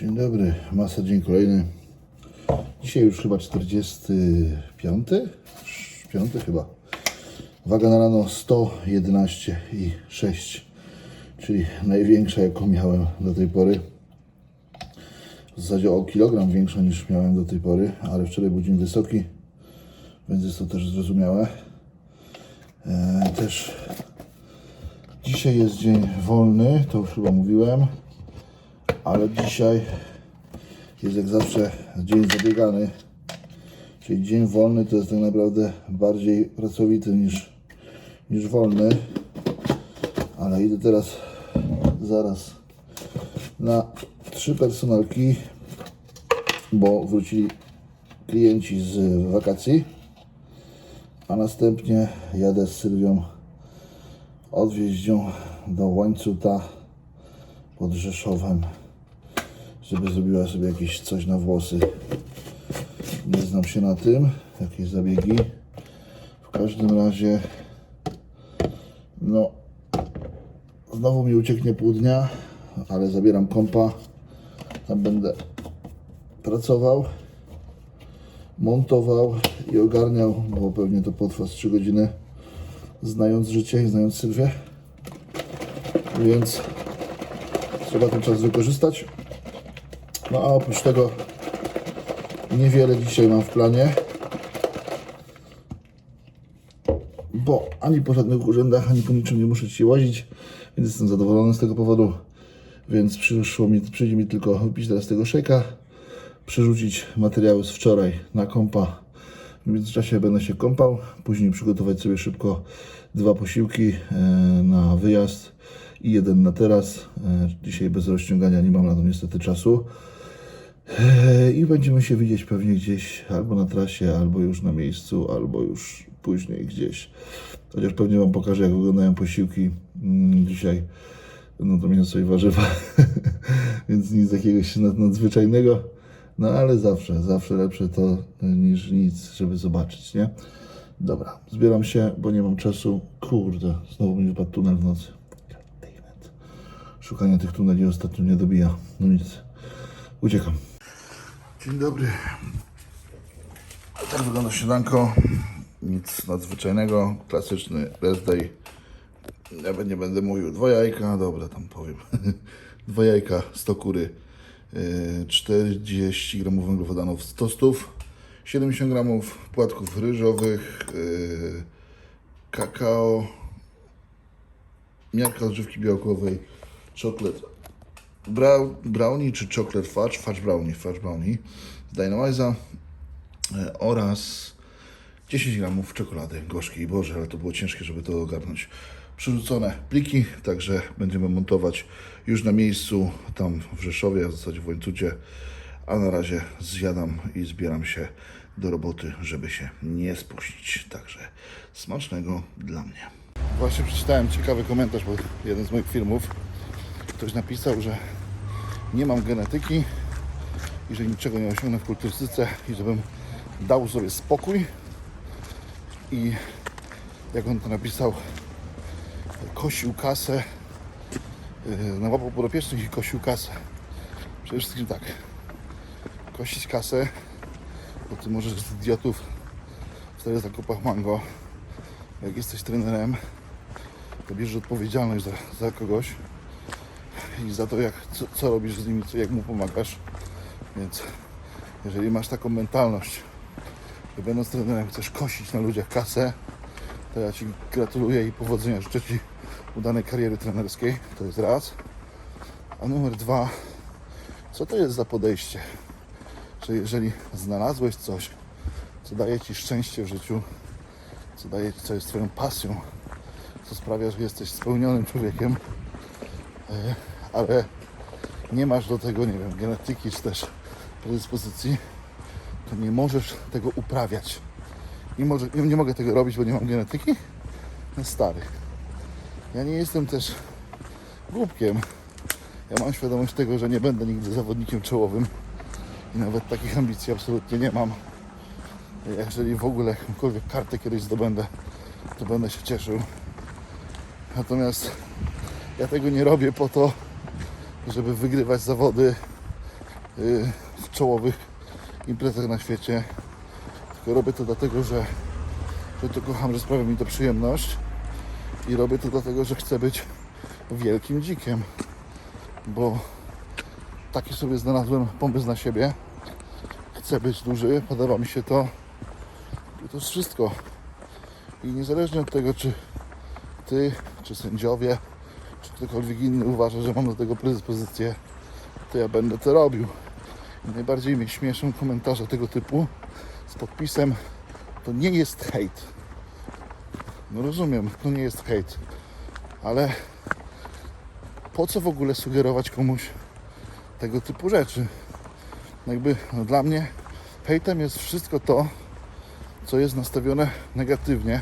Dzień dobry, masa dzień kolejny. Dzisiaj już chyba 45? Piąty chyba. Waga na rano 111 i 6, czyli największa jaką miałem do tej pory. W zasadzie o kilogram większa niż miałem do tej pory, ale wczoraj był dzień wysoki, więc jest to też zrozumiałe. E, też dzisiaj jest dzień wolny, to już chyba mówiłem ale dzisiaj jest jak zawsze dzień zabiegany, czyli dzień wolny to jest tak naprawdę bardziej pracowity niż, niż wolny, ale idę teraz zaraz na trzy personalki, bo wrócili klienci z wakacji, a następnie jadę z Sylwią odwieźć ją do łańcuta pod Rzeszowem, żeby zrobiła sobie jakieś coś na włosy. Nie znam się na tym, jakieś zabiegi. W każdym razie, no, znowu mi ucieknie pół dnia, ale zabieram kompa. Tam będę pracował, montował i ogarniał, bo pewnie to potrwa z 3 godziny, znając życie i znając Sylwię. Więc trzeba ten czas wykorzystać. No a oprócz tego niewiele dzisiaj mam w planie, bo ani po żadnych urzędach, ani po niczym nie muszę się łazić, więc jestem zadowolony z tego powodu. Więc przyszło mi, przyjdzie mi tylko wypić teraz tego szejka, przerzucić materiały z wczoraj na kompa. W międzyczasie będę się kąpał, później przygotować sobie szybko dwa posiłki e, na wyjazd i jeden na teraz. E, Dzisiaj bez rozciągania nie mam na to niestety czasu. E, I będziemy się widzieć pewnie gdzieś albo na trasie, albo już na miejscu, albo już później gdzieś. Chociaż pewnie Wam pokażę, jak wyglądają posiłki mm, dzisiaj. No to mięso i warzywa, więc nic jakiegoś nad- nadzwyczajnego. No ale zawsze, zawsze lepsze to e, niż nic, żeby zobaczyć, nie? Dobra, zbieram się, bo nie mam czasu. Kurde, znowu mi wypadł tunel w nocy. Szukanie tych tuneli ostatnio mnie dobija. No nic, uciekam. Dzień dobry. Tak wygląda śniadanko. Nic nadzwyczajnego. Klasyczny rest day. Ja nie będę mówił dwa jajka, dobra, tam powiem. Dwa jajka, 100 kury, yy, 40 gramów węglowodanów z tostów, 70 gramów płatków ryżowych, yy, kakao, miarka odżywki białkowej, czoklet brownie czy chocolate fudge, fudge brownie, fudge brownie z Dynamize'a e, oraz 10 gramów czekolady gorzkiej. Boże, ale to było ciężkie, żeby to ogarnąć. Przerzucone pliki, także będziemy montować już na miejscu, tam w Rzeszowie, w zasadzie w Łańcucie. A na razie zjadam i zbieram się do roboty, żeby się nie spuścić. Także smacznego dla mnie. Właśnie przeczytałem ciekawy komentarz pod jeden z moich filmów. Ktoś napisał, że nie mam genetyki i że niczego nie osiągnę w kulturystyce i żebym dał sobie spokój. I jak on to napisał kosił kasę yy, nałapał podopiecznych i kosił kasę. Przede wszystkim tak kosić kasę bo ty możesz z idiotów w czterech zakupach mango. Jak jesteś trenerem to bierzesz odpowiedzialność za, za kogoś i za to, jak, co, co robisz z nimi, co, jak mu pomagasz. Więc jeżeli masz taką mentalność, że będąc trenerem chcesz kosić na ludziach kasę, to ja Ci gratuluję i powodzenia. Życzę Ci udanej kariery trenerskiej. To jest raz. A numer dwa, co to jest za podejście? Że jeżeli znalazłeś coś, co daje Ci szczęście w życiu, co daje co jest Twoją pasją, co sprawia, że jesteś spełnionym człowiekiem, e, ale nie masz do tego, nie wiem, genetyki czy też predyspozycji, to nie możesz tego uprawiać. Nie, może, nie, nie mogę tego robić, bo nie mam genetyki? No stary. Ja nie jestem też głupkiem. Ja mam świadomość tego, że nie będę nigdy zawodnikiem czołowym i nawet takich ambicji absolutnie nie mam. Jeżeli w ogóle jakąkolwiek kartę kiedyś zdobędę, to będę się cieszył. Natomiast ja tego nie robię po to, żeby wygrywać zawody y, w czołowych imprezach na świecie. Tylko robię to dlatego, że, że to kocham, że sprawia mi to przyjemność. I robię to dlatego, że chcę być wielkim dzikiem. Bo taki sobie znalazłem pomysł na siebie. Chcę być duży, podoba mi się to. I to jest wszystko. I niezależnie od tego, czy ty, czy sędziowie, ktokolwiek inny uważa, że mam do tego predyspozycję, to ja będę to robił. I najbardziej mnie śmieszą komentarze tego typu z podpisem to nie jest hejt. No rozumiem, to nie jest hejt, ale po co w ogóle sugerować komuś tego typu rzeczy? Jakby no dla mnie hejtem jest wszystko to, co jest nastawione negatywnie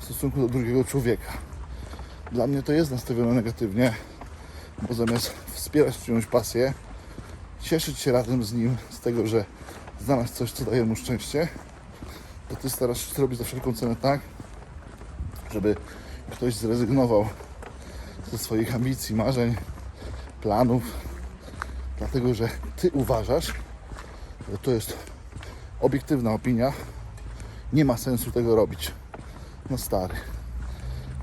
w stosunku do drugiego człowieka. Dla mnie to jest nastawione negatywnie, bo zamiast wspierać czyjąś pasję, cieszyć się razem z nim z tego, że znalazł coś, co daje mu szczęście, to ty starasz się zrobić za wszelką cenę tak, żeby ktoś zrezygnował ze swoich ambicji, marzeń, planów, dlatego że ty uważasz, że to jest obiektywna opinia, nie ma sensu tego robić. No stary,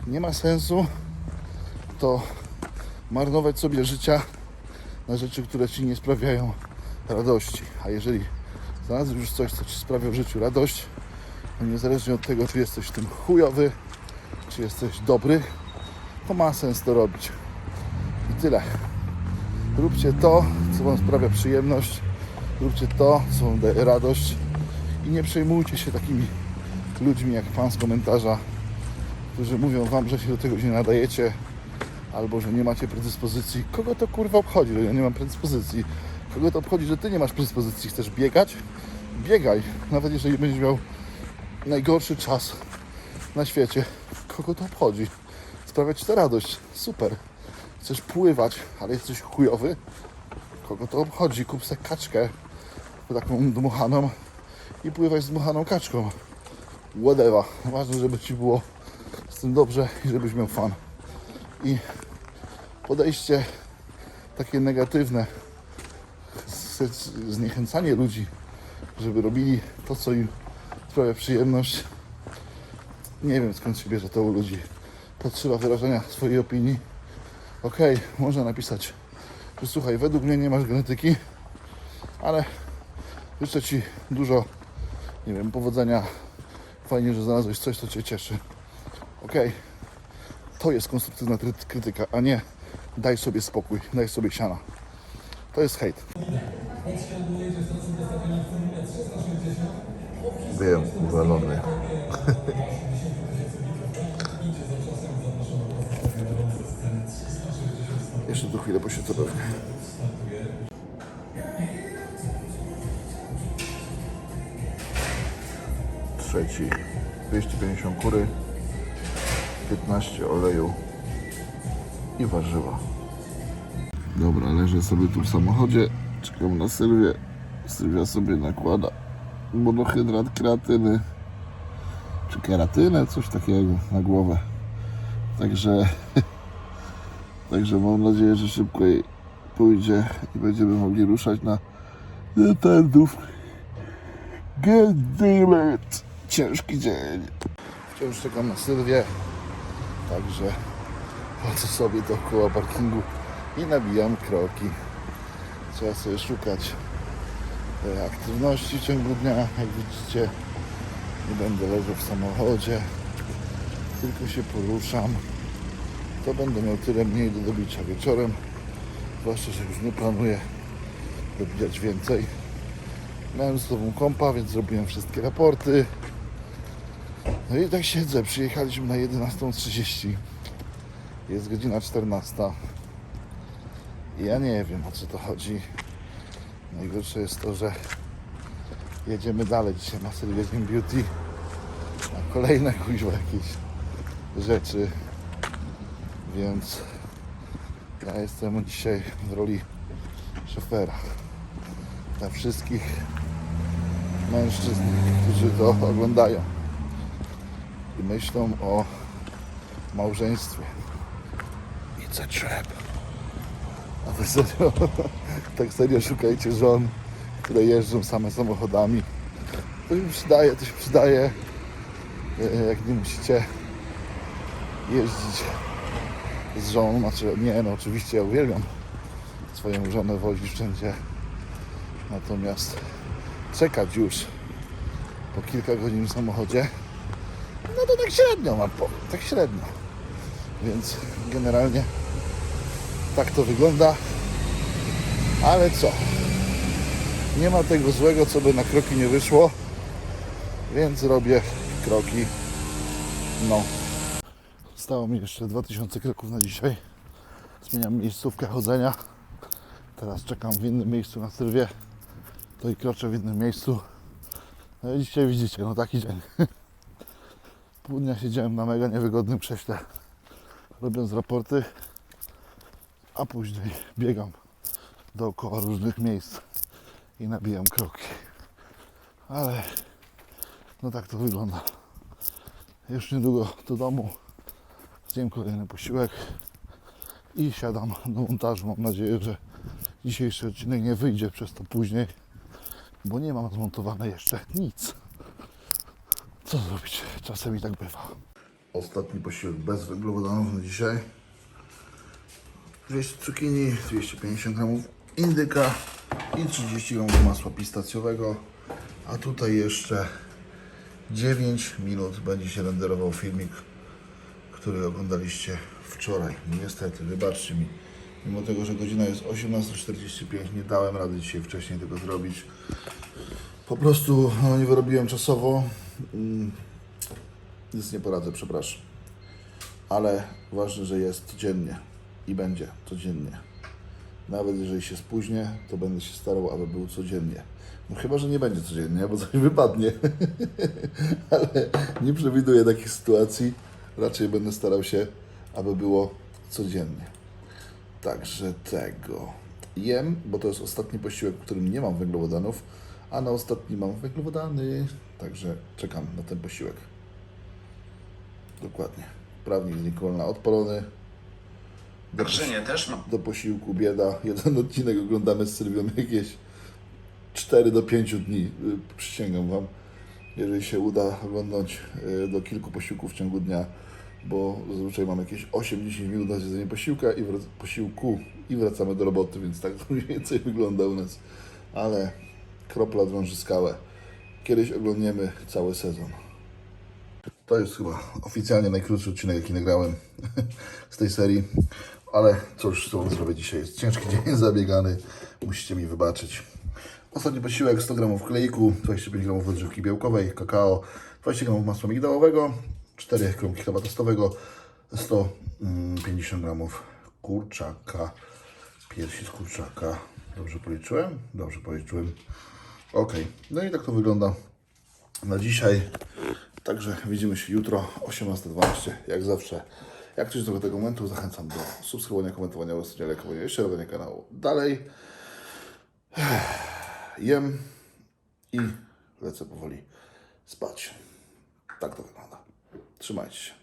nie ma sensu to marnować sobie życia na rzeczy, które ci nie sprawiają radości. A jeżeli znalazłeś już coś, co ci sprawia w życiu radość, to niezależnie od tego, czy jesteś w tym chujowy, czy jesteś dobry, to ma sens to robić. I tyle. Róbcie to, co Wam sprawia przyjemność. Róbcie to, co Wam daje radość. I nie przejmujcie się takimi ludźmi jak pan z komentarza, którzy mówią Wam, że się do tego nie nadajecie, albo że nie macie predyspozycji. Kogo to kurwa obchodzi, że ja nie mam predyspozycji? Kogo to obchodzi, że Ty nie masz predyspozycji? Chcesz biegać? Biegaj. Nawet jeżeli będziesz miał najgorszy czas na świecie. Kogo to obchodzi? Sprawia Ci to radość. Super. Chcesz pływać, ale jesteś chujowy? Kogo to obchodzi? Kup sobie kaczkę taką dmuchaną i pływać z dmuchaną kaczką. Whatever. Ważne, żeby Ci było z tym dobrze i żebyś miał fan. I podejście takie negatywne, zniechęcanie ludzi, żeby robili to, co im sprawia przyjemność. Nie wiem skąd się bierze to u ludzi. Potrzeba wyrażenia swojej opinii. Okej, można napisać, że słuchaj, według mnie nie masz genetyki, ale życzę Ci dużo, nie wiem, powodzenia. Fajnie, że znalazłeś coś, co Cię cieszy. Okej, to jest konstruktywna kry- krytyka, a nie daj sobie spokój, daj sobie siana. To jest hejt. Wiem, uwalony. Jeszcze tu chwilę posiedzę pewnie. Trzeci 250 kury, 15 oleju i warzywa. Dobra, leżę sobie tu w samochodzie, czekam na Sylwię. Sylwia sobie nakłada monohydrat kreatyny, czy keratynę, coś takiego na głowę. Także, także mam nadzieję, że szybko jej pójdzie i będziemy mogli ruszać na tędów. God damn it! Ciężki dzień. Wciąż czekam na Sylwię, także chodzę sobie dookoła parkingu i nabijam kroki. Trzeba sobie szukać e, aktywności w ciągu dnia, jak widzicie. Nie będę leżał w samochodzie, tylko się poruszam. To będę miał tyle mniej do dobicia wieczorem, zwłaszcza, że już nie planuję dobijać więcej. Miałem z tobą kompa, więc zrobiłem wszystkie raporty. No i tak siedzę, przyjechaliśmy na 11.30. Jest godzina 14. I ja nie wiem o co to chodzi. Najgorsze jest to, że jedziemy dalej dzisiaj na Sylwiezim Beauty. Na kolejne kuźwa jakieś rzeczy. Więc ja jestem dzisiaj w roli szofera. Dla wszystkich mężczyzn, którzy to oglądają myślą o małżeństwie. It's a trap. A tak serio, tak serio szukajcie żon, które jeżdżą same samochodami. To się przydaje, to się przydaje, e, jak nie musicie jeździć z żoną, znaczy nie, no oczywiście ja uwielbiam swoją żonę wozić wszędzie, natomiast czekać już po kilka godzin w samochodzie, no to tak średnio mam, po- tak średnio, więc generalnie tak to wygląda, ale co, nie ma tego złego, co by na kroki nie wyszło, więc robię kroki, no. Stało mi jeszcze 2000 kroków na dzisiaj. Zmieniam miejscówkę chodzenia. Teraz czekam w innym miejscu na Sylwię. To i kroczę w innym miejscu. No i dzisiaj widzicie, no taki dzień. Pół dnia siedziałem na mega niewygodnym krześle, robiąc raporty, a później biegam dookoła różnych miejsc i nabijam kroki. Ale no tak to wygląda. Już niedługo do domu. Zjem kolejny posiłek i siadam do montażu. Mam nadzieję, że dzisiejszy odcinek nie wyjdzie przez to później, bo nie mam zmontowane jeszcze nic. Co zrobić? Czasem i tak bywa. Ostatni posiłek bez węglowodanów na dzisiaj. 200 cukinii, 250 gramów indyka i 30 gramów masła pistacjowego. A tutaj jeszcze 9 minut będzie się renderował filmik, który oglądaliście wczoraj. Niestety, wybaczcie mi. Mimo tego, że godzina jest 18.45, nie dałem rady dzisiaj wcześniej tego zrobić. Po prostu no, nie wyrobiłem czasowo. Mm, Nic nie poradzę, przepraszam. Ale ważne, że jest codziennie i będzie codziennie. Nawet jeżeli się spóźnię, to będę się starał, aby był codziennie. No chyba, że nie będzie codziennie, bo coś wypadnie. Ale nie przewiduję takich sytuacji. Raczej będę starał się, aby było codziennie. Także tego. Jem, bo to jest ostatni posiłek, w którym nie mam węglowodanów, a na ostatni mam węglowodany. Także czekam na ten posiłek. Dokładnie. Prawnik z Nikolna odpalony. Do, Grzynie też mam. do posiłku bieda. Jeden odcinek oglądamy z Sylwią jakieś 4 do 5 dni. y, Przysięgam Wam. Jeżeli się uda oglądać y, do kilku posiłków w ciągu dnia, bo zazwyczaj mam jakieś 8-10 minut na zjedzenie posiłka i posiłku i wracamy do roboty, więc tak to mniej więcej wygląda u nas. Ale kropla drąży skałę. Kiedyś oglądniemy cały sezon. To jest chyba oficjalnie najkrótszy odcinek, jaki nagrałem z tej serii. Ale cóż, co zrobię dzisiaj? Jest ciężki dzień zabiegany. Musicie mi wybaczyć. Ostatni posiłek 100 g kleiku, 25 g odżywki białkowej, kakao, 20 g masła migdałowego, 4 kromki chleba tostowego, 150 g kurczaka, piersi z kurczaka. Dobrze policzyłem? Dobrze policzyłem. Ok, no i tak to wygląda na dzisiaj. Także widzimy się jutro 18.12, jak zawsze. Jak ktoś do tego momentu, zachęcam do subskrybowania, komentowania, udostępniania, lajkowania i szerowania kanału. Dalej jem i lecę powoli spać. Tak to wygląda. Trzymajcie się.